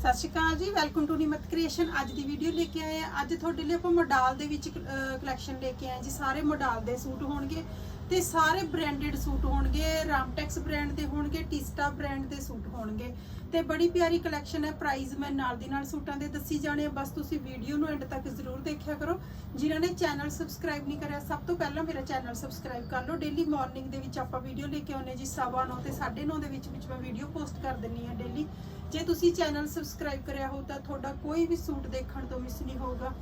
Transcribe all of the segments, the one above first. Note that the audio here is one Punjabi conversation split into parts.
ਸਤਿ ਸ਼੍ਰੀ ਅਕਾਲ ਜੀ ਵੈਲਕਮ ਟੂ ਨਿਮਤ ਕ੍ਰੀਏਸ਼ਨ ਅੱਜ ਦੀ ਵੀਡੀਓ ਲੈ ਕੇ ਆਏ ਆ ਅੱਜ ਤੁਹਾਡੇ ਲਈ ਆਪਾਂ ਮੋਡਾਲ ਦੇ ਵਿੱਚ ਕਲੈਕਸ਼ਨ ਲੈ ਕੇ ਆਏ ਜੀ। ਸਾਰੇ ਮੋਡਾਲ ਦੇ ਸੂਟ ਹੋਣਗੇ। ਤੇ ਸਾਰੇ ਬ੍ਰਾਂਡਡ ਸੂਟ ਹੋਣਗੇ ਰਾਮਟੈਕਸ ਬ੍ਰਾਂਡ ਦੇ ਹੋਣਗੇ ਟਿਸਟਾ ਬ੍ਰਾਂਡ ਦੇ ਸੂਟ ਹੋਣਗੇ। ਤੇ ਬੜੀ ਪਿਆਰੀ ਕਲੈਕਸ਼ਨ ਹੈ ਪ੍ਰਾਈਸ ਮੈਂ ਨਾਲ ਦੀ ਨਾਲ ਸੂਟਾਂ ਦੇ ਦੱਸੀ ਜਾਣੇ ਆ। ਬਸ ਤੁਸੀਂ ਵੀਡੀਓ ਨੂੰ ਐਂਡ ਤੱਕ ਜ਼ਰੂਰ ਦੇਖਿਆ ਕਰੋ। ਜਿਨ੍ਹਾਂ ਨੇ ਚੈਨਲ ਸਬਸਕ੍ਰਾਈਬ ਨਹੀਂ ਕਰਿਆ, ਸਭ ਤੋਂ ਪਹਿਲਾਂ ਮੇਰਾ ਚੈਨਲ ਸਬਸਕ੍ਰਾਈਬ ਕਰ ਲਓ। ਡੇਲੀ ਮਾਰਨਿੰਗ ਦੇ ਵਿੱਚ ਆਪਾਂ ਵੀਡੀਓ ਲੈ ਕੇ ਆਉਂਦੇ ਜੀ, ਸਵਾ ਨੌ ਤੇ 9:30 ਦੇ ਵਿੱਚ ਵਿੱਚ ਮੈਂ ਵੀਡੀਓ ਪੋਸਟ ਕਰ ਦਿੰਨੀ ਆ ਡੇਲੀ ਜੇ ਤੁਸੀਂ ਚੈਨਲ ਸਬਸਕ੍ਰਾਈਬ ਕਰਿਆ ਹੋ ਤਾਂ ਤੁਹਾਡਾ ਕੋਈ ਵੀ ਸੂਟ ਦੇਖਣ ਤੋਂ ਮਿਸ ਨਹੀਂ ਹੋਊਗਾ।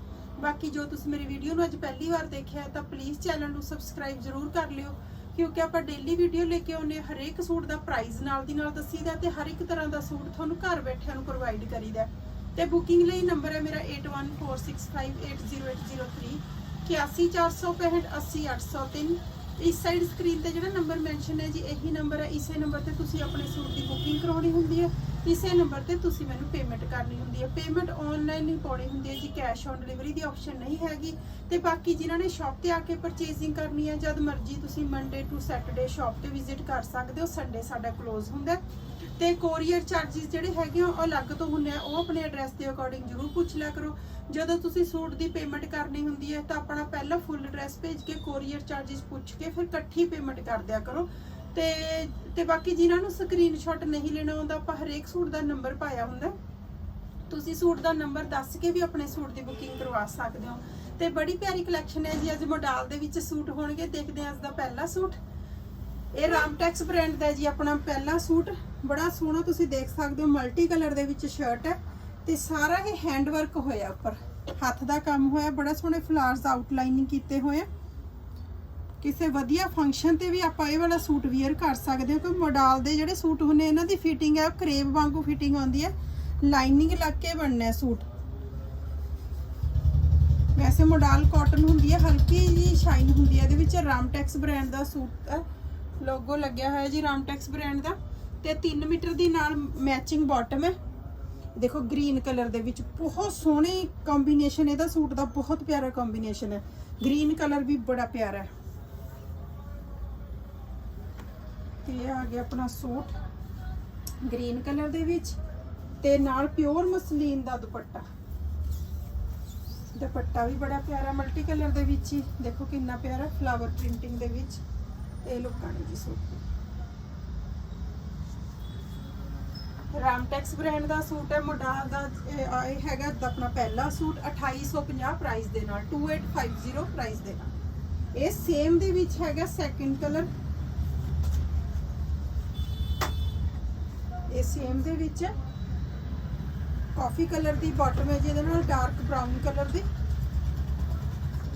ਬਾਕੀ ਜੋ ਤੁਸੀਂ ਮੇਰੀ ਵੀਡੀਓ ਨੂੰ ਅੱਜ ਪਹਿਲੀ ਵਾਰ ਦੇਖਿਆ ਤਾਂ ਪਲੀਜ਼ ਚੈਨਲ ਨੂੰ ਸਬਸਕ੍ਰਾਈਬ ਜ਼ਰੂਰ ਕਰ ਲਿਓ, ਕਿਉਂਕਿ ਆਪਾਂ ਡੇਲੀ ਵੀਡੀਓ ਲੈ ਕੇ ਆਉਂਦੇ ਹਾਂ, ਹਰੇਕ ਸੂਟ ਦਾ ਪ੍ਰਾਈਸ ਨਾਲ ਦੀ ਨਾਲ ਦੱਸੀਦਾ ਤੇ ਹਰ ਇੱਕ ਤਰ੍ਹਾਂ ਦਾ ਸੂਟ ਤੁਹਾਨੂੰ ਘਰ ਬੈਠਿਆਂ ਨੂੰ ਪ੍ਰੋਵਾਈਡ ਕਰੀਦਾ ਹੈ। ਤੇ ਬੁਕਿੰਗ ਲਈ ਨੰਬਰ ਹੈ ਮੇਰਾ 8146580803 8146580803 ਇਸ ਸਾਈਡ ਸਕਰੀਨ ਤੇ ਜਿਹੜਾ ਨੰਬਰ ਮੈਂਸ਼ਨ ਹੈ ਜੀ, ਇਹੀ ਨੰਬਰ ਹੈ। ਇਸੇ ਨੰਬਰ ਤੇ ਤੁਸੀਂ ਆਪਣੇ ਸੂਟ ਦੀ ਬੁਕਿੰਗ ਕਰਾਉਣੀ ਹੁੰਦੀ ਹੈ। ਇਸੇ ਨੰਬਰ ਤੇ ਤੁਸੀਂ ਮੈਨੂੰ ਪੇਮੈਂਟ ਕਰਨੀ ਹੁੰਦੀ ਹੈ। ਪੇਮੈਂਟ ਆਨਲਾਈਨ ਹੀ ਪਾਉਣੀ ਹੁੰਦੀ ਜੀ ਕੈਸ਼ ਔਨ ਡਿਲੀਵਰੀ ਦੀ ਆਪਸ਼ਨ ਨਹੀਂ ਹੈਗੀ। ਤੇ ਬਾਕੀ ਜਿਨ੍ਹਾਂ ਨੇ ਸ਼ਾਪ ਤੇ ਆ ਕੇ ਪਰਚੇਜ਼ਿੰਗ ਕਰਨੀ ਹੈ, ਜਦ ਮਰਜ਼ੀ ਤੁਸੀਂ ਮੰਡੇ ਟੂ ਸੈਟਰਡੇ ਸ਼ਾਪ ਤੇ ਵਿਜ਼ਿਟ ਕਰ ਸਕਦੇ ਹੋ। ਸੰਡੇ ਸਾਡਾ ਕਲੋਜ਼ ਹੁੰਦਾ ਤੇ ਕੋਰੀਅਰ ਚਾਰजेस ਜਿਹੜੇ ਹੈਗੇ ਉਹ ਅਲੱਗ ਤੋਂ ਹੁੰਦੇ ਆ। ਉਹ ਆਪਣੇ ਐਡਰੈਸ ਦੇ ਅਕੋਰਡਿੰਗ ਜਰੂਰ ਪੁੱਛ ਲਿਆ ਕਰੋ। ਜਦੋਂ ਤੁਸੀਂ ਸੂਟ ਦੀ ਪੇਮੈਂਟ ਕਰਨੀ ਹੁੰਦੀ ਹੈ, ਤਾਂ ਆਪਣਾ ਪਹਿਲਾਂ ਫੁੱਲ ਐਡਰੈਸ ਭੇਜ ਕੇ ਕੋਰੀਅਰ ਚਾਰजेस ਪੁੱਛ ਕੇ ਫਿਰ ਇਕੱਠੀ ਪੇਮੈਂਟ ਕਰ ਦਿਆ ਕਰੋ। ਤੇ ਤੇ ਬਾਕੀ ਜਿਨ੍ਹਾਂ ਨੂੰ ਸਕਰੀਨਸ਼ਾਟ ਨਹੀਂ ਲੈਣਾ ਆਉਂਦਾ, ਆਪਾਂ ਹਰੇਕ ਸੂਟ ਦਾ ਨੰਬਰ ਪਾਇਆ ਹੁੰਦਾ। ਤੁਸੀਂ ਸੂਟ ਦਾ ਨੰਬਰ ਦੱਸ ਕੇ ਵੀ ਆਪਣੇ ਸੂਟ ਦੀ ਬੁਕਿੰਗ ਕਰਵਾ ਸਕਦੇ ਹੋ। ਤੇ ਬੜੀ ਪਿਆਰੀ ਕਲੈਕਸ਼ਨ ਹੈ ਜੀ, ਅੱਜ ਮੋਡਲ ਦੇ ਵਿੱਚ ਸੂਟ ਹੋਣਗੇ। ਦੇਖਦੇ ਹਾਂ ਅੱਜ ਦਾ ਪਹਿਲਾ ਸੂਟ। ਇਹ ਰਾਮਟੈਕਸ ਬ੍ਰਾਂਡ ਦਾ ਜੀ, ਆਪਣਾ ਪਹਿਲਾ ਸੂਟ। ਬੜਾ ਸੋਹਣਾ ਤੁਸੀਂ ਦੇਖ ਸਕਦੇ ਹੋ ਮਲਟੀ ਕਲਰ ਦੇ ਵਿੱਚ ਸ਼ਰਟ ਹੈ। ਤੇ ਸਾਰਾ ਇਹ ਹੈਂਡ ਵਰਕ ਹੋਇਆ ਉੱਪਰ। ਹੱਥ ਦਾ ਕੰਮ ਹੋਇਆ, ਬੜਾ ਸੋਹਣੇ ਫਲਾਵਰਸ ਆਊਟਲਾਈਨਿੰਗ ਕੀਤੇ ਹੋਏ ਆ। ਕਿਸੇ ਵਧੀਆ ਫੰਕਸ਼ਨ ਤੇ ਵੀ ਆਪਾਂ ਇਹ ਵਾਲਾ ਸੂਟ ਵੇਅਰ ਕਰ ਸਕਦੇ ਹਾਂ, ਕਿਉਂਕਿ ਮੋਡਲ ਦੇ ਜਿਹੜੇ ਸੂਟ ਹੁੰਦੇ ਇਹਨਾਂ ਦੀ ਫਿਟਿੰਗ ਹੈ ਕਰੇਬ ਵਾਂਗੂ ਫਿਟਿੰਗ ਆਉਂਦੀ ਹੈ। ਲਾਈਨਿੰਗ ਲੱਗ ਕੇ ਬਣਨਾ ਸੂਟ। ਵੈਸੇ ਮੋਡਲ ਕਾਟਨ ਹੁੰਦੀ ਹੈ, ਹਲਕੀ ਜੀ ਸ਼ਾਈਨ ਹੁੰਦੀ ਹੈ, ਇਹਦੇ ਵਿੱਚ ਰਾਮਟੈਕਸ ਬ੍ਰਾਂਡ ਦਾ ਸੂਟ ਹੈ ਲੋਗੋ ਲੱਗਿਆ ਹੋਇਆ ਜੀ ਰਾਮਟੈਕਸ ਬ੍ਰਾਂਡ ਦਾ। ਤੇ 3 ਮੀਟਰ ਦੀ ਨਾਲ ਮੈਚਿੰਗ ਬਾਟਮ ਹੈ। ਦੇਖੋ ਗ੍ਰੀਨ ਕਲਰ ਦੇ ਵਿੱਚ ਬਹੁਤ ਸੋਹਣੀ ਕੰਬੀਨੇਸ਼ਨ ਇਹਦਾ ਸੂਟ ਦਾ ਬਹੁਤ ਪਿਆਰਾ ਕੰਬੀਨੇਸ਼ਨ ਹੈ। ਗ੍ਰੀਨ ਕਲਰ ਵੀ ਬੜਾ ਪਿਆਰਾ ਹੈ। ਤੇ ਇਹ ਆ ਗਿਆ ਆਪਣਾ ਸੂਟ ਗ੍ਰੀਨ ਕਲਰ ਦੇ ਵਿੱਚ ਤੇ ਨਾਲ ਪਿਓਰ ਮਸਲੀਨ ਦਾ ਦੁਪੱਟਾ। ਦੁਪੱਟਾ ਵੀ ਬੜਾ ਪਿਆਰਾ ਮਲਟੀ ਕਲਰ ਦੇ ਵਿੱਚ ਹੀ। ਦੇਖੋ ਕਿੰਨਾ ਪਿਆਰਾ ਫਲਾਵਰ ਪ੍ਰਿੰਟਿੰਗ ਦੇ ਵਿੱਚ ਇਹ ਲੁੱਕਾਂ ਜੀ ਸੂਟ ਰਾਮਟੈਕਸ ਬ੍ਰਾਂਡ ਦਾ ਸੂਟ ਹੈ ਮੋਡਲ ਦਾ, ਇਹ ਹੈਗਾ ਆਪਣਾ ਪਹਿਲਾ ਸੂਟ 2850 ਪ੍ਰਾਈਸ ਦੇ ਨਾਲ 2850 ਪ੍ਰਾਈਸ ਦੇ ਨਾਲ। ਇਹ ਸੇਮ ਦੇ ਵਿੱਚ ਹੈਗਾ ਸੈਕਿੰਡ ਕਲਰ ਇਹ ਸੇਮ ਦੇ ਵਿੱਚ ਹੈ। ਕਾਫੀ ਕਲਰ ਦੀ ਬਾਟਮ ਹੈ ਜਿਹਦੇ ਨਾਲ ਡਾਰਕ ਬ੍ਰਾਊਨ ਕਲਰ ਦੀ।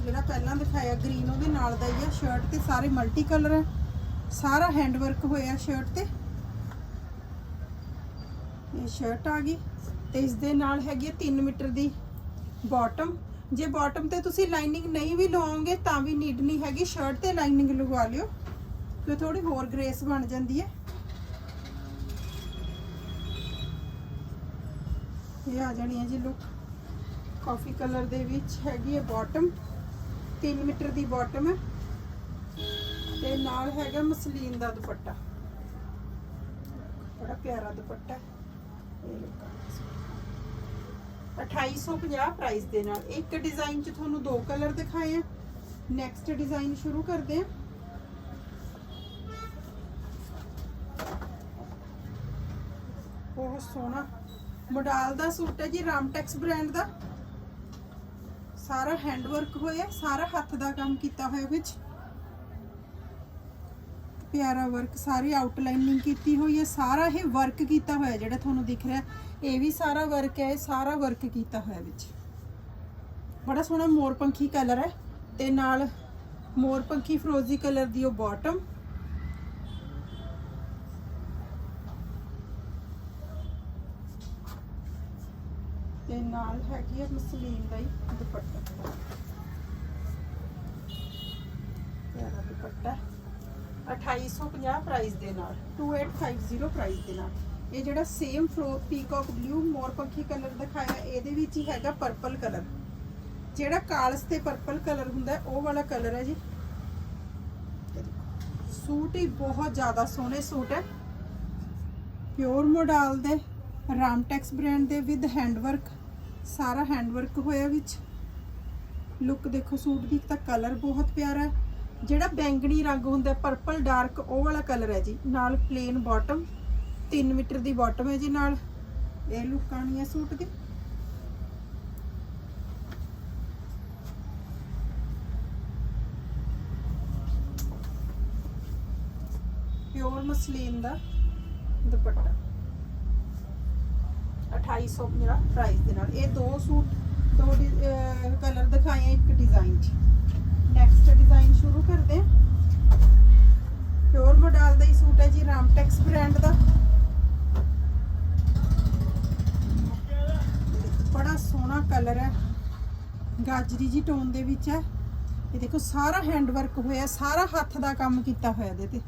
ਜਿਹੜਾ ਪਹਿਲਾਂ ਦਿਖਾਇਆ ਗ੍ਰੀਨ ਉਹਦੇ ਨਾਲ ਦਾ ਹੀ ਆ ਸ਼ਰਟ ਤੇ ਸਾਰੇ ਮਲਟੀ ਕਲਰ ਹੈ। ਸਾਰਾ ਹੈਂਡ ਵਰਕ ਹੋਇਆ ਸ਼ਰਟ ਤੇ। ਇਹ ਸ਼ਰਟ ਆ ਗਈ ਤੇ ਇਸ ਦੇ ਨਾਲ ਹੈਗੀ ਹੈ 3 ਮੀਟਰ ਦੀ ਬਾਟਮ ਜੇ ਬਾਟਮ ਤੇ ਤੁਸੀਂ ਲਾਈਨਿੰਗ ਨਹੀਂ ਵੀ ਲਵਾਓਗੇ ਤਾਂ ਵੀ ਨੀਡ ਨਹੀਂ ਹੈਗੀ। ਸ਼ਰਟ ਤੇ ਲਾਈਨਿੰਗ ਲਗਵਾ ਲਿਓ। ਕਿ ਥੋੜੀ ਹੋਰ ਗ੍ਰੇਸ ਬਣ ਜਾਂਦੀ ਹੈ। ਇਹ ਆ ਜਾਣੀ ਹੈ ਜੀ ਲੁੱਕ। ਕਾਫੀ ਕਲਰ ਦੇ ਵਿੱਚ ਹੈਗੀ ਹੈ ਬਾਟਮ 3 ਮੀਟਰ ਦੀ ਬਾਟਮ ਹੈ। ਤੇ ਨਾਲ ਹੈਗਾ ਮਸਲੀਨ ਦਾ ਦੁਪੱਟਾ। ਬੜਾ ਪਿਆਰਾ ਦੁਪੱਟਾ ਇਹ ਲੁੱਕ 2850 ਪ੍ਰਾਈਸ ਦੇ ਨਾਲ। ਇੱਕ ਡਿਜ਼ਾਈਨ ਚ ਤੁਹਾਨੂੰ ਦੋ ਕਲਰ ਦਿਖਾਏ ਆ। ਨੈਕਸਟ ਡਿਜ਼ਾਈਨ ਸ਼ੁਰੂ ਕਰਦੇ ਆ। ਬਹੁਤ ਸੋਹਣਾ ਮੋਡਲ ਦਾ ਸੂਟ ਹੈ ਜੀ, ਰਾਮਟੈਕਸ ਬ੍ਰਾਂਡ ਦਾ। ਸਾਰਾ ਹੈਂਡ ਵਰਕ ਹੋਇਆ, ਸਾਰਾ ਹੱਥ ਦਾ ਕੰਮ ਕੀਤਾ ਹੋਇਆ ਵਿੱਚ। ਪਿਆਰਾ ਵਰਕ ਸਾਰੀ ਆਊਟਲਾਈਨਿੰਗ ਕੀਤੀ ਹੋਈ ਹੈ, ਸਾਰਾ ਇਹ ਵਰਕ ਕੀਤਾ ਹੋਇਆ ਜਿਹੜਾ ਤੁਹਾਨੂੰ ਦਿਖ ਰਿਹਾ। ਇਹ ਵੀ ਸਾਰਾ ਵਰਕ ਹੈ, ਇਹ ਸਾਰਾ ਵਰਕ ਕੀਤਾ ਹੋਇਆ ਵਿੱਚ। ਬੜਾ ਸੋਹਣਾ ਮੋਰਪੰਖੀ ਕਲਰ ਹੈ ਤੇ ਨਾਲ ਮੋਰਪੰਖੀ ਫਰੋਜ਼ੀ ਕਲਰ ਦੀ ਉਹ ਬਾਟਮ ਨਾਲ ਹੈਗੀ ਹੈ ਮਸਲੀਨ ਦਾ ਹੀ ਦੁਪੱਟਾ। ਪਿਆਰਾ ਦੁਪੱਟਾ। 2850 ਪ੍ਰਾਈਸ ਦੇ ਨਾਲ। 2850 ਪ੍ਰਾਈਸ ਦੇ ਨਾਲ। ਇਹ ਜਿਹੜਾ ਸੇਮ ਫਰੋ ਪੀਕਾਕ ਬਲੂ ਮੋਰਪੰਖੀ ਕਲਰ ਦਿਖਾਇਆ ਇਹਦੇ ਵਿੱਚ ਹੀ ਹੈਗਾ ਪਰਪਲ ਕਲਰ ਜਿਹੜਾ ਕਾਲਸ ਤੇ ਪਰਪਲ ਕਲਰ ਹੁੰਦਾ ਉਹ ਵਾਲਾ ਕਲਰ ਹੈ ਜੀ। ਸੂਟ ਹੀ ਬਹੁਤ ਜ਼ਿਆਦਾ ਸੋਹਣੇ ਸੂਟ ਹੈ। ਪਿਓਰ ਮੋਡਲ ਦੇ ਰਾਮਟੈਕਸ ਬ੍ਰਾਂਡ ਦੇ ਵਿਦ ਹੈਂਡਵਰਕ ਸਾਰਾ ਹੈਂਡਵਰਕ ਹੋਇਆ ਵਿੱਚ। ਲੁੱਕ ਦੇਖੋ, ਸੂਟ ਦੀ ਤਾਂ ਕਲਰ ਬਹੁਤ ਪਿਆਰਾ ਹੈ। ਜਿਹੜਾ ਬੈਂਗਣੀ ਰੰਗ ਹੁੰਦਾ ਪਰਪਲ ਡਾਰਕ ਉਹ ਵਾਲਾ ਕਲਰ ਹੈ ਜੀ। ਨਾਲ ਪਲੇਨ ਬਾਟਮ 3 ਮੀਟਰ ਦੀ ਬਾਟਮ ਹੈ ਜੀ ਨਾਲ। ਇਹ ਲੁੱਕ ਆਣੀ ਹੈ ਸੂਟ ਦੀ। ਪਿਓਰ ਮਸਲੀਨ ਦਾ ਦੁਪੱਟਾ। 2850 ਪ੍ਰਾਈਸ ਦੇ ਨਾਲ। ਇਹ ਦੋ ਸੂਟ, ਦੋ ਕਲਰ ਦਿਖਾਏ ਇੱਕ ਡਿਜ਼ਾਈਨ 'ਚ। ਨੈਕਸਟ ਡਿਜ਼ਾਈਨ ਸ਼ੁਰੂ ਕਰਦੇ ਹਾਂ। ਪਿਓਰ ਮੋਡਲ ਦਾ ਹੀ ਸੂਟ ਹੈ ਜੀ ਰਾਮਟੈਕਸ ਬ੍ਰਾਂਡ ਦਾ। ਬੜਾ ਸੋਹਣਾ ਕਲਰ ਹੈ। ਗਾਜਰੀ ਜੀ ਟੋਨ ਦੇ ਵਿੱਚ ਹੈ। ਇਹ ਦੇਖੋ, ਸਾਰਾ ਹੈਂਡ ਵਰਕ ਹੋਇਆ, ਸਾਰਾ ਹੱਥ ਦਾ ਕੰਮ ਕੀਤਾ ਹੋਇਆ ਇਹਦੇ ਤੇ।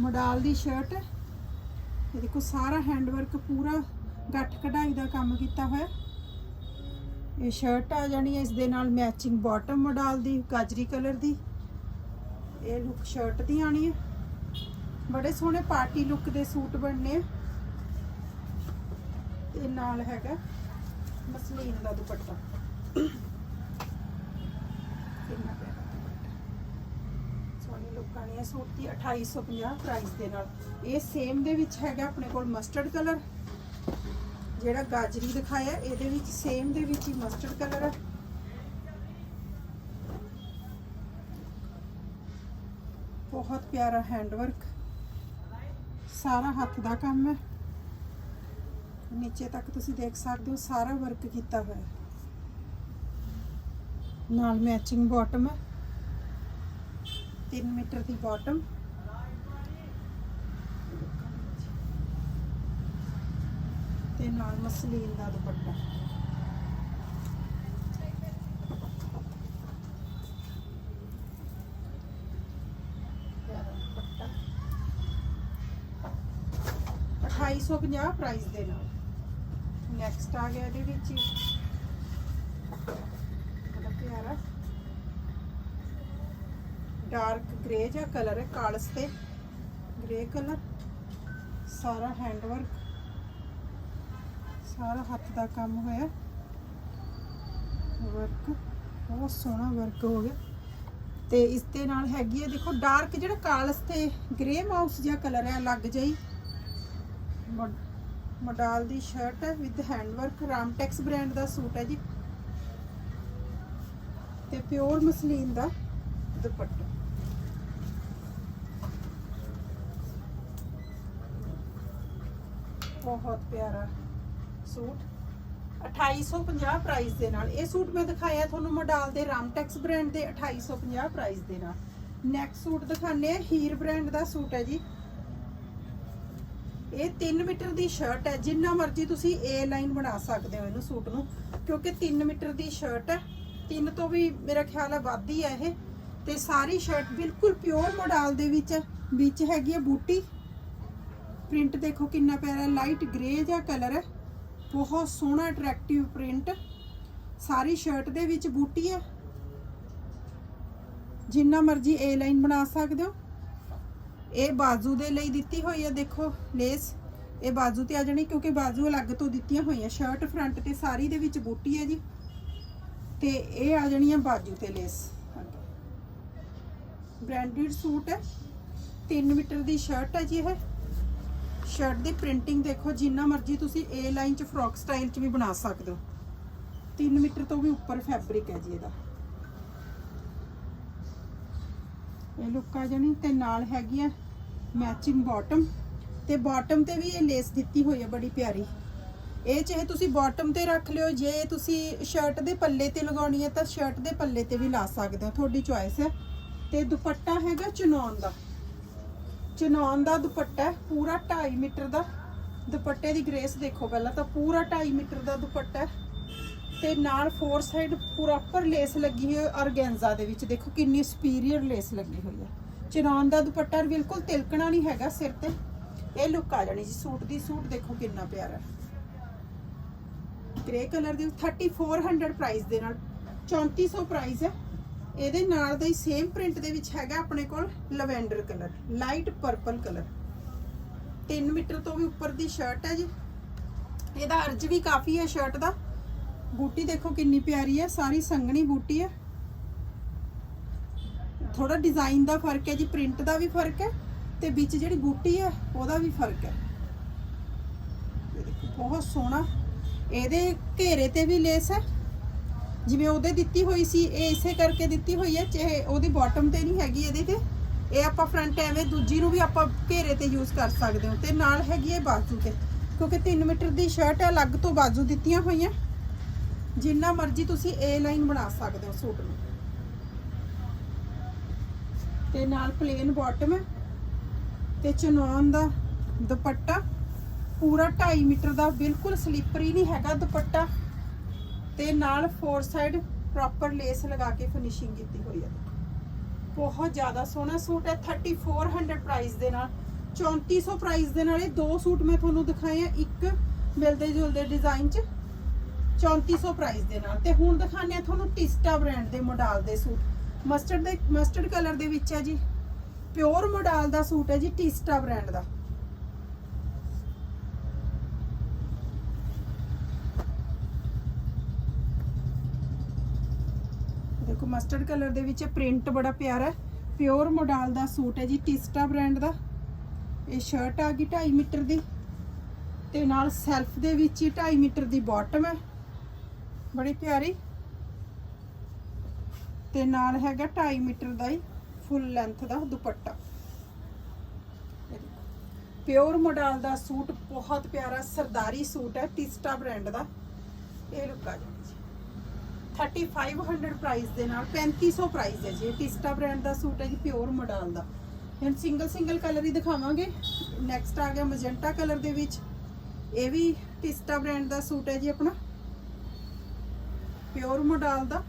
ਮੋਡਲ ਦੀ ਸ਼ਰਟ ਇਹ ਦੇਖੋ, ਸਾਰਾ ਹੈਂਡ ਵਰਕ ਪੂਰਾ ਗੱਠ ਕਢਾਈ ਦਾ ਕੰਮ ਕੀਤਾ ਹੋਇਆ। ਇਹ ਸ਼ਰਟ ਆ ਜਾਣੀ ਹੈ ਇਸ ਦੇ ਨਾਲ ਮੈਚਿੰਗ ਬਾਟਮ ਮੋਡਲ ਦੀ, ਗਾਜਰੀ ਕਲਰ ਦੀ। ਇਹ ਲੁੱਕ ਸ਼ਰਟ ਦੀ ਆਣੀ ਹੈ ਬੜੇ ਸੋਹਣੇ ਪਾਰਟੀ ਲੁੱਕ ਦੇ ਸੂਟ ਬਣਨੇ ਆ। ਤੇ ਨਾਲ ਹੈਗਾ ਮਸਲੀਨ ਦਾ ਦੁਪੱਟਾ। ਕਿੰਨਾ ਪਿਆਰਾ ਦੁਪੱਟਾ। ਸੋਹਣੀ ਲੁੱਕ ਆਣੀ ਹੈ ਸੂਟ ਦੀ 2850 ਪ੍ਰਾਈਸ ਦੇ ਨਾਲ। ਇਹ ਸੇਮ ਦੇ ਵਿੱਚ ਹੈਗਾ, ਆਪਣੇ ਕੋਲ ਮਸਟਰਡ ਕਲਰ ਜਿਹੜਾ ਗਾਜਰੀ ਦਿਖਾਇਆ, ਇਹਦੇ ਵਿੱਚ ਸੇਮ ਦੇ ਵਿੱਚ ਹੀ ਮਸਟਰਡ ਕਲਰ ਹੈ ਬਹੁਤ ਪਿਆਰਾ ਹੈਂਡਵਰਕ ਸਾਰਾ ਹੱਥ ਦਾ ਕੰਮ ਹੈ। ਨੀਚੇ ਤੱਕ ਤੁਸੀਂ ਦੇਖ ਸਕਦੇ ਹੋ, ਸਾਰਾ ਵਰਕ ਕੀਤਾ ਹੋਇਆ ਨਾਲ ਮੈਚਿੰਗ ਬਾਟਮ ਹੈ। 3 ਮੀਟਰ ਦੀ ਬਾਟਮ ਤੇ ਨਾਲ ਮਸਲੀਨ ਦਾ ਦੁਪੱਟਾ। ਪਿਆਰਾ ਦੁਪੱਟਾ 2850 ਪ੍ਰਾਈਸ ਦੇ ਨਾਲ। ਨੈਕਸਟ ਆ ਗਿਆ ਇਹਦੇ ਵਿੱਚ ਬੜਾ ਪਿਆਰਾ। ਡਾਰਕ ਗ੍ਰੇ ਜਿਹਾ ਕਲਰ ਹੈ, ਕਾਲਸ ਤੇ। ਗ੍ਰੇ ਕਲਰ ਸਾਰਾ ਹੈਂਡ ਵਰਕ ਸਾਰਾ ਹੱਥ ਦਾ ਕੰਮ ਹੋਇਆ। ਵਰਕ ਬਹੁਤ ਸੋਹਣਾ ਵਰਕ ਹੋ ਗਿਆ। ਤੇ ਇਸ ਦੇ ਨਾਲ ਹੈਗੀ ਹੈ ਦੇਖੋ ਡਾਰਕ ਜਿਹੜਾ ਕਾਲਸ ਤੇ ਗ੍ਰੇ ਮਾਊਸ ਜਿਹਾ ਕਲਰ ਹੈ ਅਲੱਗ ਜਿਹੀ ਮੋਡਲ ਦੀ ਸ਼ਰਟ ਹੈ with hand work Ramtex brand the suit ਹੈ ਜੀ। ਤੇ ਪਿਓਰ ਮਸਲੀਨ ਦਾ ਦੁਪੱਟਾ। ਬਹੁਤ ਪਿਆਰਾ। ਸੂਟ। 2850 ਪ੍ਰਾਈਸ ਦੇ ਨਾਲ। ਇਹ ਸੂਟ ਮੈਂ ਦਿਖਾਇਆ ਤੁਹਾਨੂੰ ਮੋਡਲ ਦੇ ਰਾਮਟੈਕਸ ਬ੍ਰਾਂਡ ਦੇ 2850 ਪ੍ਰਾਈਸ ਦੇ ਨਾਲ। ਨੈਕਸਟ ਸੂਟ ਦਿਖਾਣੇ ਆ ਹੀਰ ਬ੍ਰਾਂਡ ਦਾ ਸੂਟ ਹੈ ਜੀ। ਇਹ 3 ਮੀਟਰ ਦੀ ਸ਼ਰਟ ਹੈ। ਜਿੰਨਾ ਮਰਜ਼ੀ ਤੁਸੀਂ ਏ ਲਾਈਨ ਬਣਾ ਸਕਦੇ ਹੋ ਇਹਨੂੰ ਸੂਟ ਨੂੰ, ਕਿਉਂਕਿ 3 ਮੀਟਰ ਦੀ ਸ਼ਰਟ ਹੈ। ਤਿੰਨ ਤੋਂ ਵੀ ਮੇਰਾ ਖਿਆਲ ਹੈ ਵੱਧ ਹੀ ਹੈ ਇਹ। ਤੇ ਸਾਰੀ ਸ਼ਰਟ ਬਿਲਕੁਲ ਪਿਓਰ ਮੋਡਲ ਦੇ ਵਿੱਚ ਹੈ। ਵਿੱਚ ਹੈਗੀ ਹੈ ਬੂਟੀ। ਪ੍ਰਿੰਟ ਦੇਖੋ ਕਿੰਨਾ ਪਿਆਰਾ ਲਾਈਟ ਗ੍ਰੇ ਜਿਹਾ ਕਲਰ ਹੈ। ਬਹੁਤ ਸੋਹਣਾ ਅਟਰੈਕਟਿਵ ਪ੍ਰਿੰਟ ਸਾਰੀ ਸ਼ਰਟ ਦੇ ਵਿੱਚ ਬੂਟੀ ਹੈ। ਜਿੰਨਾ ਮਰਜ਼ੀ ਏ ਲਾਈਨ ਬਣਾ ਸਕਦੇ ਹੋ। ਇਹ ਬਾਜ਼ੂ ਦੇ ਲਈ ਦਿੱਤੀ ਹੋਈ ਹੈ, ਦੇਖੋ ਲੇਸ ਇਹ ਬਾਜ਼ੂ ਤੇ ਆ ਜਾਣੀ ਕਿਉਂਕਿ ਬਾਜ਼ੂ ਅਲੱਗ ਤੋਂ ਦਿੱਤੀਆਂ ਹੋਈਆਂ। ਸ਼ਰਟ ਫਰੰਟ ਤੇ ਸਾਰੀ ਦੇ ਵਿੱਚ ਬੂਟੀ ਹੈ ਜੀ। ਤੇ ਇਹ ਆ ਜਾਣੀ ਹੈ ਬਾਜ਼ੂ ਤੇ ਲੇਸ ਬ੍ਰਾਂਡਡ ਸੂਟ ਹੈ। 3 ਮੀਟਰ ਦੀ ਸ਼ਰਟ ਹੈ ਜੀ ਇਹ। ਸ਼ਰਟ ਦੀ ਪ੍ਰਿੰਟਿੰਗ ਦੇਖੋ, ਜਿੰਨਾ ਮਰਜ਼ੀ ਤੁਸੀਂ ਏ ਲਾਈਨ ਚ ਫਰੋਕ ਸਟਾਈਲ ਚ ਵੀ ਬਣਾ ਸਕਦੇ ਹੋ। 3 ਮੀਟਰ ਤੋਂ ਵੀ ਉੱਪਰ ਫੈਬਰਿਕ ਹੈ ਜੀ ਇਹਦਾ। ਇਹ ਲੁੱਕ ਆ ਜਾਣੀ ਤੇ ਨਾਲ ਹੈਗੀ ਆ ਮੈਚਿੰਗ ਬਾਟਮ ਤੇ ਬਾਟਮ ਤੇ ਵੀ ਇਹ ਲੇਸ ਦਿੱਤੀ ਹੋਈ ਹੈ ਬੜੀ ਪਿਆਰੀ। ਇਹ ਚਾਹੇ ਤੁਸੀਂ ਬਾਟਮ ਤੇ ਰੱਖ ਲਿਓ, ਜੇ ਤੁਸੀਂ ਸ਼ਰਟ ਦੇ ਪੱਲੇ ਤੇ ਲਗਾਉਣੀ ਹੈ ਤਾਂ ਸ਼ਰਟ ਦੇ ਪੱਲੇ ਤੇ ਵੀ ਲਾ ਸਕਦੇ ਹੋ, ਤੁਹਾਡੀ ਚੁਆਇਸ ਹੈ। ਤੇ ਦੁਪੱਟਾ ਹੈਗਾ ਚਨੌਨ ਦਾ। ਚਨੌਨ ਦਾ ਦੁਪੱਟਾ ਪੂਰਾ 2.5 ਮੀਟਰ ਦਾ। ਦੁਪੱਟੇ ਦੀ ਗ੍ਰੇਸ ਦੇਖੋ ਪਹਿਲਾਂ ਤਾਂ, ਪੂਰਾ 2.5 ਮੀਟਰ ਦਾ ਦੁਪੱਟਾ ਹੈ। ਤੇ ਨਾਲ ਫੋਰ ਸਾਈਡ ਪ੍ਰੋਪਰ ਲੇਸ ਲੱਗੀ ਹੋਈ ਹੈ ਦੇ ਵਿੱਚ। ਦੇਖੋ ਕਿੰਨੀ ਸੁਪੀਰੀਅਰ ਲੇਸ ਲੱਗੀ ਹੋਈ ਹੈ। ਚਨੌਨ ਦਾ ਦੁਪੱਟਾ ਬਿਲਕੁਲ ਤਿਲਕਣਾ ਨਹੀਂ ਹੈਗਾ ਸਿਰ ਤੇ। ਇਹ ਲੁੱਕ ਆ ਜਾਣੀ ਜੀ, ਸੂਟ ਦੀ ਸੂਟ ਦੇਖੋ ਕਿੰਨਾ ਪਿਆਰਾ ਹੈ। ਗ੍ਰੇ ਕਲਰ ਦੀ 3400 ਪ੍ਰਾਈਸ ਦੇ ਨਾਲ। 3400 ਪ੍ਰਾਈਸ ਹੈ। ਇਹਦੇ ਨਾਲ ਦਾ ਹੀ ਸੇਮ ਪ੍ਰਿੰਟ ਦੇ ਵਿੱਚ ਹੈਗਾ ਆਪਣੇ ਕੋਲ lavender colour light purple colour. 3 metre ਤੋਂ ਵੀ ਉੱਪਰ ਦੀ ਸ਼ਰਟ ਹੈ ਜੀ। ਇਹਦਾ ਅਰਜ ਵੀ ਕਾਫੀ ਹੈ ਸ਼ਰਟ ਦਾ। ਬੂਟੀ ਦੇਖੋ ਕਿੰਨੀ ਪਿਆਰੀ ਹੈ, ਸਾਰੀ ਸੰਘਣੀ ਬੂਟੀ ਹੈ। ਥੋੜਾ ਡਿਜ਼ਾਈਨ ਦਾ ਫ਼ਰਕ ਹੈ ਜੀ ਪ੍ਰਿੰਟ ਦਾ ਵੀ ਫ਼ਰਕ ਹੈ ਤੇ ਵਿੱਚ ਜਿਹੜੀ ਬੂਟੀ ਹੈ, ਉਹਦਾ ਵੀ ਫ਼ਰਕ ਹੈ। ਬਹੁਤ ਸੋਹਣਾ। ਇਹਦੇ ਘੇਰੇ ਤੇ ਵੀ ਲੇਸ ਹੈ। ਜਿਵੇਂ ਉਹਦੇ ਦਿੱਤੀ ਹੋਈ ਸੀ, ਇਹ ਇਸੇ ਕਰਕੇ ਦਿੱਤੀ ਹੋਈ ਹੈ, ਚਾਹੇ ਉਹਦੀ ਬਾਟਮ ਤੇ ਨਹੀਂ ਹੈਗੀ ਇਹਦੇ ਤੇ, ਇਹ ਆਪਾਂ ਫਰੰਟ ਐਵੇਂ ਦੂਜੀ ਨੂੰ ਵੀ ਆਪਾਂ ਘੇਰੇ ਤੇ ਯੂਜ਼ ਕਰ ਸਕਦੇ ਹਾਂ, ਤੇ ਨਾਲ ਹੈਗੀ ਹੈ ਬਾਜੂ ਤੇ, ਕਿਉਂਕਿ 3 ਮੀਟਰ ਦੀ ਸ਼ਰਟ ਹੈ, ਅਲੱਗ ਤੋਂ ਬਾਜੂ ਦਿੱਤੀਆਂ ਹੋਈਆਂ। ਜਿੰਨਾ ਮਰਜ਼ੀ ਤੁਸੀਂ ਏ ਲਾਈਨ ਬਣਾ ਸਕਦੇ ਹੋ ਸੂਟ ਨੂੰ। ਤੇ ਨਾਲ ਪਲੇਨ ਬਾਟਮ ਹੈ, ਤੇ ਚਨੌਨ ਦਾ ਦੁਪੱਟਾ, ਪੂਰਾ 2.5 ਮੀਟਰ ਦਾ ਬਿਲਕੁਲ ਸਲੀਪਰੀ ਨਹੀਂ ਹੈਗਾ ਦੁਪੱਟਾ। ਤੇ ਨਾਲ ਫੋਰ ਸਾਈਡ ਪ੍ਰੋਪਰ ਲੇਸ ਲਗਾ ਕੇ ਫਿਨਿਸ਼ਿੰਗ ਕੀਤੀ ਹੋਈ ਹੈ। ਬਹੁਤ ਜ਼ਿਆਦਾ ਸੋਹਣਾ ਸੂਟ ਹੈ 3400 ਪ੍ਰਾਈਸ ਦੇ ਨਾਲ। 3400 ਪ੍ਰਾਈਸ ਦੇ ਨਾਲ ਇਹ ਦੋ ਸੂਟ ਮੈਂ ਤੁਹਾਨੂੰ ਦਿਖਾਏ ਆ, ਇੱਕ ਮਿਲਦੇ ਜੁਲਦੇ ਡਿਜ਼ਾਈਨ ਚ 3400 ਪ੍ਰਾਈਸ ਦੇ ਨਾਲ। ਤੇ ਹੁਣ ਦਿਖਾਣੇ ਆ ਤੁਹਾਨੂੰ ਟਿਸਟਾ ਬ੍ਰਾਂਡ ਦੇ ਮੋਡਲ ਦੇ ਸੂਟ। ਮਸਟਰਡ ਦੇ ਮਸਟਰਡ ਕਲਰ ਦੇ ਵਿੱਚ ਹੈ ਜੀ। ਪਿਓਰ ਮੋਡਲ ਦਾ ਸੂਟ ਹੈ ਜੀ ਟਿਸਟਾ ਬ੍ਰਾਂਡ ਦਾ। ਮਸਟਰਡ ਕਲਰ ਦੇ ਵਿੱਚ ਪ੍ਰਿੰਟ ਬੜਾ ਪਿਆਰਾ ਪਿਓਰ ਮੋਡਲ ਦਾ ਸੂਟ ਹੈ ਜੀ, ਟਿਸਟਾ ਬ੍ਰਾਂਡ ਦਾ। ਇਹ ਸ਼ਰਟ ਆ ਗਈ 2.5 ਮੀਟਰ ਦੀ ਤੇ ਨਾਲ ਸੈਲਫ ਦੇ ਵਿੱਚ ਹੀ 2.5 ਮੀਟਰ ਦੀ ਬਾਟਮ ਹੈ। ਬੜੀ ਪਿਆਰੀ। ਤੇ ਨਾਲ ਹੈਗਾ 2.5 ਮੀਟਰ ਦਾ ਹੀ ਫੁੱਲ ਲੈਂਥ ਦਾ ਦੁਪੱਟਾ। ਪਿਓਰ ਮੋਡਲ ਦਾ ਸੂਟ ਬਹੁਤ ਪਿਆਰਾ ਸਰਦਾਰੀ ਸੂਟ ਹੈ, ਟਿਸਟਾ ਬ੍ਰਾਂਡ ਦਾ। ਇਹ ਲੁੱਕਾ ਜੀ 3500 ਪ੍ਰਾਈਸ ਦੇ ਨਾਲ 3500 ਪ੍ਰਾਈਸ ਹੈ ਜੀ। ਟਿਸਟਾ ਬ੍ਰਾਂਡ ਦਾ ਸੂਟ ਹੈ ਜੀ ਪਿਓਰ ਮੋਡਲ ਦਾ। ਹੁਣ ਸਿੰਗਲ ਸਿੰਗਲ ਕਲਰ ਹੀ ਦਿਖਾਵਾਂਗੇ। ਨੈਕਸਟ ਆ ਗਿਆ ਮੈਜੈਂਟਾ ਕਲਰ ਦੇ ਵਿੱਚ। ਇਹ ਵੀ ਟਿਸਟਾ ਬ੍ਰਾਂਡ ਦਾ ਸੂਟ ਹੈ ਜੀ ਆਪਣਾ। ਪਿਓਰ ਮੋਡਲ ਦਾ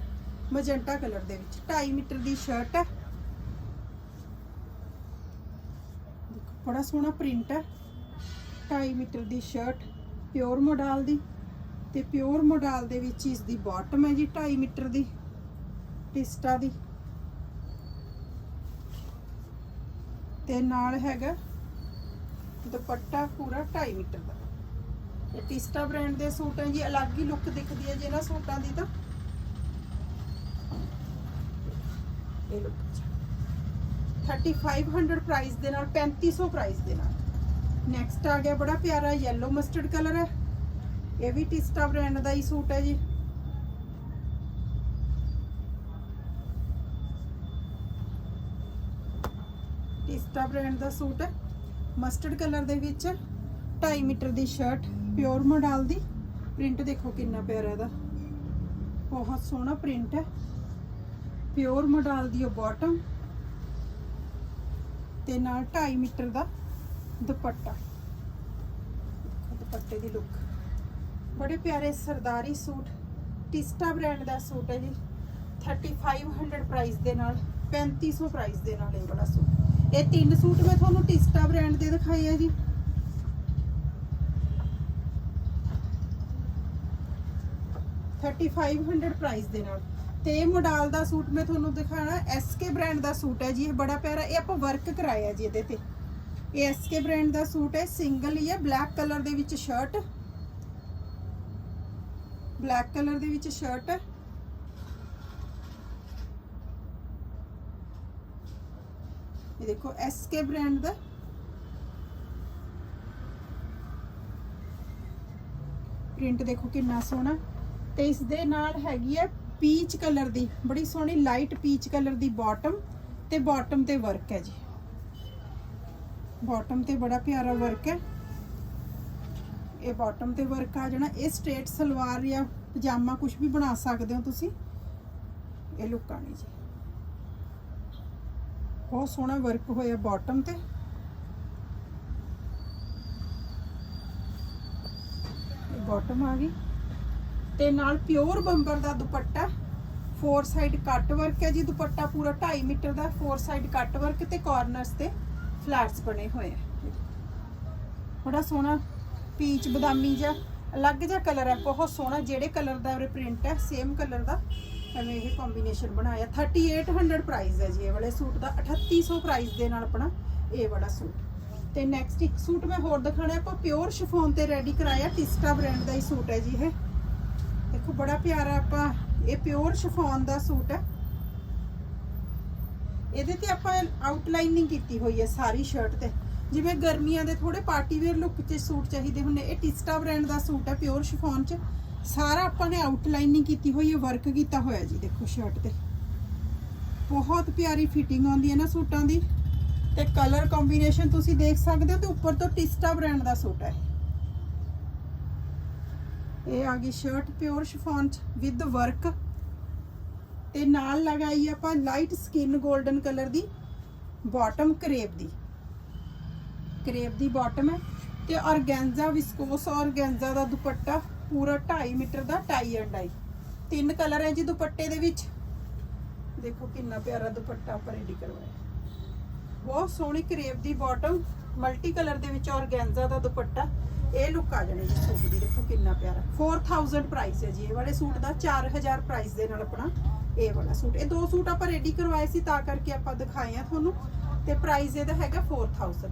ਮੈਜੈਂਟਾ ਕਲਰ ਦੇ ਵਿੱਚ। 2.5 ਮੀਟਰ ਦੀ ਸ਼ਰਟ ਹੈ। ਬੜਾ ਸੋਹਣਾ ਪ੍ਰਿੰਟ ਹੈ। 2.5 ਮੀਟਰ ਦੀ ਸ਼ਰਟ ਪਿਓਰ ਮੋਡਲ ਦੀ। ਤੇ ਪਿਓਰ ਮੋਡਲ ਦੇ ਵਿੱਚ ਇਸ ਦੀ ਬਾਟਮ ਹੈ ਜੀ 2.5 ਮੀਟਰ ਦੀ ਟਿਸਟਾ ਦੀ। ਤੇ ਨਾਲ ਹੈਗਾ ਦੁਪੱਟਾ ਪੂਰਾ 2.5 ਮੀਟਰ ਦਾ। ਇਹ ਟਿਸਟਾ ਬ੍ਰਾਂਡ ਦੇ ਸੂਟ ਹੈ ਜੀ, ਅਲੱਗ ਹੀ ਲੁੱਕ ਦਿਖਦੀ ਹੈ ਜਿਹਨਾਂ ਸੂਟਾਂ ਦੀ ਤਾਂ। ਇਹ ਲੁੱਕ 3500 ਪ੍ਰਾਈਸ ਦੇ ਨਾਲ 3500 ਪ੍ਰਾਈਸ ਦੇ ਨਾਲ। ਨੈਕਸਟ ਆ ਗਿਆ ਬੜਾ ਪਿਆਰਾ ਯੈਲੋ ਮਸਟਰਡ ਕਲਰ ਹੈ। ਇਹ ਵੀ ਟਿਸਟਾ ਬ੍ਰਾਂਡ ਦਾ ਹੀ ਸੂਟ ਹੈ ਜੀ। ਟਿਸਟਾ ਬ੍ਰਾਂਡ ਦਾ ਸੂਟ ਹੈ। ਮਸਟਰਡ ਕਲਰ ਦੇ ਵਿੱਚ 2.5 ਮੀਟਰ ਦੀ ਸ਼ਰਟ ਪਿਓਰ ਮੋਡਲ ਦੀ। ਪ੍ਰਿੰਟ ਦੇਖੋ ਕਿੰਨਾ ਪਿਆਰਾ ਇਹਦਾ। ਬਹੁਤ ਸੋਹਣਾ ਪ੍ਰਿੰਟ ਹੈ। ਪਿਓਰ ਮੋਡਲ ਦੀ ਉਹ ਬਾਟਮ ਤੇ ਨਾਲ 2.5 ਮੀਟਰ ਦਾ ਦੁਪੱਟਾ। ਦੁਪੱਟੇ ਦੀ ਲੁੱਕ ਬੜੇ ਪਿਆਰੇ ਸਰਦਾਰੀ ਸੂਟ, ਟਿਸਟਾ ਬ੍ਰਾਂਡ ਦਾ ਸੂਟ ਹੈ ਜੀ। 3500 ਪ੍ਰਾਈਸ ਦੇ ਨਾਲ 3500 ਪ੍ਰਾਈਸ ਦੇ ਨਾਲ ਇਹ ਵਾਲਾ ਸੂਟ। ਇਹ ਤਿੰਨ ਸੂਟ ਮੈਂ ਤੁਹਾਨੂੰ ਟਿਸਟਾ ਬ੍ਰਾਂਡ ਦੇ ਦਿਖਾਏ ਆ ਜੀ। ਥਰਟੀ ਫਾਈਵ ਹੰਡਰਡ ਪ੍ਰਾਈਸ ਦੇ ਨਾਲ। ਤੇ ਇਹ ਮੋਡਲ ਦਾ ਸੂਟ ਮੈਂ ਤੁਹਾਨੂੰ ਦਿਖਾਣਾ ਐਸਕੇ ਬ੍ਰਾਂਡ ਦਾ ਸੂਟ ਹੈ ਜੀ, ਇਹ ਬੜਾ ਪਿਆਰਾ, ਇਹ ਆਪਾਂ ਵਰਕ ਕਰਾਇਆ ਜੀ ਇਹਦੇ ਤੇ। ਇਹ ਐਸਕੇ ਬ੍ਰਾਂਡ ਦਾ ਸੂਟ ਹੈ ਸਿੰਗਲ ਹੀ ਹੈ ਬਲੈਕ ਕਲਰ ਦੇ ਵਿੱਚ ਸ਼ਰਟ ਬਲੈਕ ਕਲਰ ਦੇ ਵਿੱਚ ਸ਼ਰਟ ਹੈ। ਇਹ ਦੇਖੋ ਐਸਕੇ ਬ੍ਰਾਂਡ ਦਾ। ਪ੍ਰਿੰਟ ਦੇਖੋ ਕਿੰਨਾ ਸੋਹਣਾ। ਤੇ ਇਸ ਦੇ ਨਾਲ ਹੈਗੀ ਹੈ ਪੀਚ ਕਲਰ ਦੀ, ਬੜੀ ਸੋਹਣੀ ਲਾਈਟ ਪੀਚ ਕਲਰ ਦੀ ਬਾਟਮ ਤੇ ਬਾਟਮ ਤੇ ਵਰਕ ਹੈ ਜੀ। ਬਾਟਮ ਤੇ ਬੜਾ ਪਿਆਰਾ ਵਰਕ ਹੈ। ਇਹ ਬਾਟਮ ਤੇ ਵਰਕ ਆ ਜਾਣਾ। ਇਹ ਸਟ੍ਰੇਟ ਸਲਵਾਰ ਜਾਂ ਪਜਾਮਾ ਕੁਝ ਵੀ ਬਣਾ ਸਕਦੇ ਹੋ ਤੁਸੀਂ। ਇਹ ਲੁੱਕ ਆਣੀ ਜੀ। ਬਹੁਤ ਸੋਹਣਾ ਵਰਕ ਹੋਇਆ ਬਾਟਮ ਤੇ। ਬਾਟਮ ਆ ਗਈ। ਤੇ ਨਾਲ ਪਿਓਰ ਬੰਬਰ ਦਾ ਦੁਪੱਟਾ। ਫੋਰ ਸਾਈਡ ਕੱਟ ਵਰਕ ਹੈ ਜੀ ਦੁਪੱਟਾ ਪੂਰਾ 2.5 ਮੀਟਰ ਦਾ। ਫੋਰ ਸਾਈਡ ਕੱਟ ਵਰਕ ਤੇ ਕਾਰਨਰਸ ਤੇ ਫਲੈਟਸ ਬਣੇ ਹੋਏ ਆ। ਬੜਾ ਸੋਹਣਾ ਪੀਚ ਬਦਾਮੀ ਜਿਹਾ, ਅਲੱਗ ਜਿਹਾ ਕਲਰ ਹੈ, ਬਹੁਤ ਸੋਹਣਾ, ਜਿਹੜੇ ਕਲਰ ਦਾ ਉਹ ਪ੍ਰਿੰਟ ਹੈ ਸੇਮ ਕਲਰ ਦਾ। ਐਵੇਂ ਇਹ ਕੰਬੀਨੇਸ਼ਨ ਬਣਾਇਆ। 3800 ਪ੍ਰਾਈਸ ਹੈ ਜੀ, ਇਹ ਵਾਲੇ ਸੂਟ ਦਾ 3800 ਪ੍ਰਾਈਸ ਦੇ ਨਾਲ ਆਪਣਾ ਇਹ ਵਾਲਾ ਸੂਟ। ਤੇ ਨੈਕਸਟ ਇੱਕ ਸੂਟ ਮੈਂ ਹੋਰ ਦਿਖਾਣਾ ਆਪਾਂ ਪਿਓਰ ਸ਼ਿਫੋਨ ਤੇ ਰੈਡੀ ਕਰਾਇਆ ਟਿਸਟਾ ਬ੍ਰਾਂਡ ਦਾ ਹੀ ਸੂਟ ਹੈ ਜੀ ਇਹ। ਦੇਖੋ, ਬੜਾ ਪਿਆਰਾ ਆਪਾਂ, ਇਹ ਪਿਓਰ ਸ਼ਿਫੋਨ ਦਾ ਸੂਟ ਹੈ। ਇਹਦੇ ਤੇ ਆਪਾਂ ਆਊਟਲਾਈਨਿੰਗ ਕੀਤੀ ਹੋਈ ਹੈ ਸਾਰੀ ਸ਼ਰਟ ਤੇ। ਜਿਵੇਂ ਗਰਮੀਆਂ ਦੇ ਥੋੜੇ ਪਾਰਟੀ ਵੇਅਰ ਲੁੱਕ 'ਚ ਸੂਟ ਚਾਹੀਦੇ ਹੁੰਦੇ, ਇਹ ਟਿਸਟਾ ਬ੍ਰਾਂਡ ਦਾ ਸੂਟ ਹੈ ਪਿਓਰ ਸ਼ਿਫੋਨ 'ਚ। ਸਾਰਾ ਆਪਾਂ ਨੇ ਆਊਟਲਾਈਨਿੰਗ ਕੀਤੀ ਹੋਈ ਹੈ ਵਰਕ ਕੀਤਾ ਹੋਇਆ ਜੀ, ਦੇਖੋ ਸ਼ਰਟ ਤੇ। ਬਹੁਤ ਪਿਆਰੀ ਫਿਟਿੰਗ ਆਉਂਦੀ ਹੈ ਨਾ ਸੂਟਾਂ ਦੀ। ਤੇ ਕਲਰ ਕੰਬੀਨੇਸ਼ਨ ਤੁਸੀਂ ਦੇਖ ਸਕਦੇ ਹੋ ਤੇ ਉੱਪਰ ਤੋਂ ਟਿਸਟਾ ਬ੍ਰਾਂਡ ਦਾ ਸੂਟ ਹੈ। ਇਹ ਆ ਗਈ ਸ਼ਰਟ ਪਿਓਰ ਸ਼ਿਫੋਨ ਚ ਵਿਦ ਵਰਕ ਤੇ ਨਾਲ ਲਗਾਈ ਆਪਾਂ ਲਾਈਟ ਸਕਿਨ 골ਡਨ ਕਲਰ ਦੀ ਬਾਟਮ ਕਰੇਪ ਦੀ। ਕਰੇਪ ਦੀ ਬਾਟਮ ਹੈ ਤੇ ਆਰਗੈਂਜ਼ਾ ਵਿਸਕੋਸ ਆਰਗੈਂਜ਼ਾ ਦਾ ਦੁਪੱਟਾ ਪੂਰਾ 2.5 ਮੀਟਰ ਦਾ ਟਾਈ ਐਂਡ ਡਾਈ ਤਿੰਨ ਕਲਰ ਹੈ ਜੀ ਦੁਪੱਟੇ ਦੇ ਵਿੱਚ। ਦੇਖੋ ਕਿੰਨਾ ਪਿਆਰਾ ਦੁਪੱਟਾ ਆਪਾਂ ਰੈਡੀ ਕਰਵਾਇਆ। ਬਹੁਤ ਸੋਹਣੀ ਕਰੇਪ ਦੀ ਬਾਟਮ ਮਲਟੀ ਕਲਰ ਦੇ ਵਿੱਚ ਆਰਗੈਂਜ਼ਾ ਦਾ ਦੁਪੱਟਾ। ਇਹ ਲੁੱਕ ਆ ਜਾਣੀ ਜੀ ਸੂਟ ਦੀ, ਦੇਖੋ ਕਿੰਨਾ ਪਿਆਰਾ। 4000 ਪ੍ਰਾਈਸ ਹੈ ਜੀ, ਇਹ ਵਾਲੇ ਸੂਟ ਦਾ 4000 ਪ੍ਰਾਈਸ ਦੇ ਨਾਲ ਆਪਣਾ ਇਹ ਵਾਲਾ ਸੂਟ। ਇਹ ਦੋ ਸੂਟ ਆਪਾਂ ਰੈਡੀ ਕਰਵਾਏ ਸੀ, ਤਾਂ ਕਰਕੇ ਆਪਾਂ ਦਿਖਾਏ ਆ ਤੁਹਾਨੂੰ। ਤੇ ਪ੍ਰਾਈਸ ਇਹਦਾ ਹੈਗਾ 4000